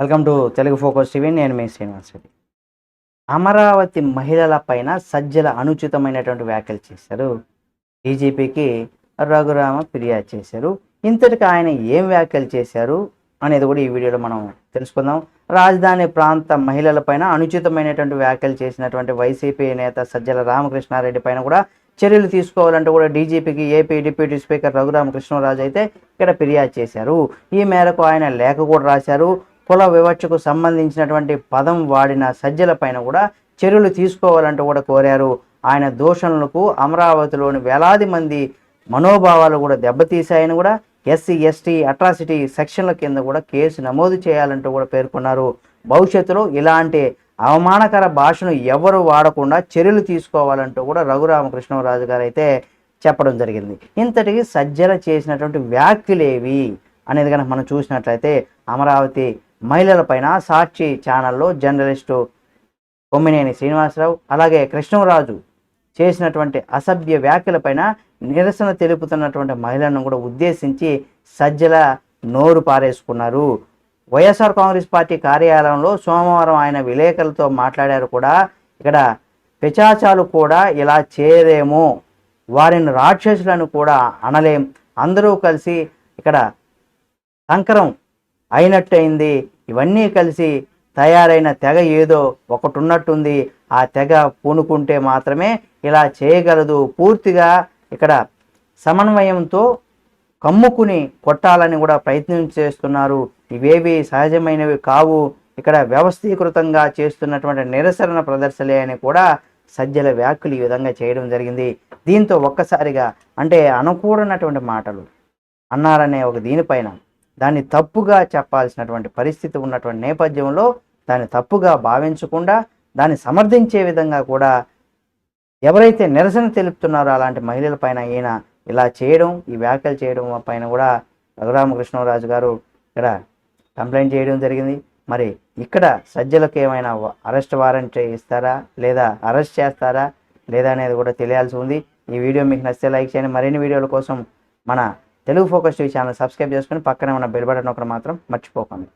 Welcome to Telugu focus TV. నేను మీ శ్రీనివాస్ రెడ్డి. అమరావతి మహిళల పైన సజ్జల అనుచితమైనటువంటి వ్యాఖ్యలు చేశారు. డీజీపీకి రఘురామ ఫిర్యాదు చేశారు. ఇంతటికి ఆయన ఏం వ్యాఖ్యలు చేశారు అనేది కూడా ఈ వీడియోలో మనం తెలుసుకుందాం. రాజధాని ప్రాంత మహిళలపైన అనుచితమైనటువంటి వ్యాఖ్యలు చేసినటువంటి వైసీపీ నేత సజ్జల రామకృష్ణారెడ్డి పైన కూడా చర్యలు తీసుకోవాలంటూ కూడా డీజీపీకి ఏపీ డిప్యూటీ స్పీకర్ రఘురామకృష్ణరాజు అయితే ఇక్కడ ఫిర్యాదు చేశారు. ఈ మేరకు ఆయన లేఖ కూడా రాశారు. కుల వివక్షకు సంబంధించినటువంటి పదం వాడిన సజ్జల పైన కూడా చర్యలు తీసుకోవాలంటూ కూడా కోరారు. ఆయన దూషణలకు అమరావతిలోని వేలాది మంది మనోభావాలు కూడా దెబ్బతీశాయని కూడా ఎస్సీ ఎస్టీ అట్రాసిటీ సెక్షన్ల కింద కూడా కేసు నమోదు చేయాలంటూ కూడా పేర్కొన్నారు. భవిష్యత్తులో ఇలాంటి అవమానకర భాషను ఎవరు వాడకుండా చర్యలు తీసుకోవాలంటూ కూడా రఘురామకృష్ణరాజు గారు అయితే చెప్పడం జరిగింది. ఇంతటికి సజ్జల చేసినటువంటి వ్యాఖ్యలేవి అనేది కనుక మనం చూసినట్లయితే అమరావతి మహిళల పైన సాక్షి ఛానల్లో జర్నలిస్టు కొమ్మినేని శ్రీనివాసరావు అలాగే కృష్ణరాజు చేసినటువంటి అసభ్య వ్యాఖ్యలపైన నిరసన తెలుపుతున్నటువంటి మహిళలను కూడా ఉద్దేశించి సజ్జల నోరు పారేసుకున్నారు. వైఎస్ఆర్ కాంగ్రెస్ పార్టీ కార్యాలయంలో సోమవారం ఆయన విలేకరులతో మాట్లాడారు కూడా. ఇక్కడ పిచాచాలు కూడా ఇలా చేయలేము. వారిని రాక్షసులను కూడా అనలేం. అందరూ కలిసి ఇక్కడ సంకరం అయినట్టయింది. ఇవన్నీ కలిసి తయారైన తెగ ఏదో ఒకటి ఉన్నట్టుంది ఆ తెగ పూనుకుంటే మాత్రమే ఇలా చేయగలదు. పూర్తిగా ఇక్కడ సమన్వయంతో కమ్ముకుని కొట్టాలని కూడా ప్రయత్నం చేస్తున్నారు. ఇవేవి సహజమైనవి కావు. ఇక్కడ వ్యవస్థీకృతంగా చేస్తున్నటువంటి నిరసన ప్రదర్శనలే అని కూడా సజ్జల వ్యాఖ్యలు ఈ విధంగా చేయడం జరిగింది. దీంతో ఒక్కసారిగా అంటే అనుకూడనటువంటి మాటలు అన్నారనే ఒక దీనిపైన దాన్ని తప్పుగా చెప్పాల్సినటువంటి పరిస్థితి ఉన్నటువంటి నేపథ్యంలో దాన్ని తప్పుగా భావించకుండా దాన్ని సమర్థించే విధంగా కూడా ఎవరైతే నిరసన తెలుపుతున్నారో అలాంటి మహిళల పైన ఈయన ఇలా చేయడం ఈ వ్యాఖ్యలు చేయడం పైన కూడా రఘురామకృష్ణరాజు గారు ఇక్కడ కంప్లైంట్ చేయడం జరిగింది. మరి ఇక్కడ సజ్జలకు ఏమైనా అరెస్ట్ వారెంట్ ఇస్తారా లేదా అరెస్ట్ చేస్తారా? లేదా అనేది కూడా తెలియాల్సి ఉంది. ఈ వీడియో మీకు నచ్చితే లైక్ చేయండి. మరిన్ని వీడియోల కోసం మన Telugu focus TV channel subscribe చేసుకుని పక్కనే ఉన్న బెల్ బటన్ ఒకటి మాత్రం మర్చిపోకండి.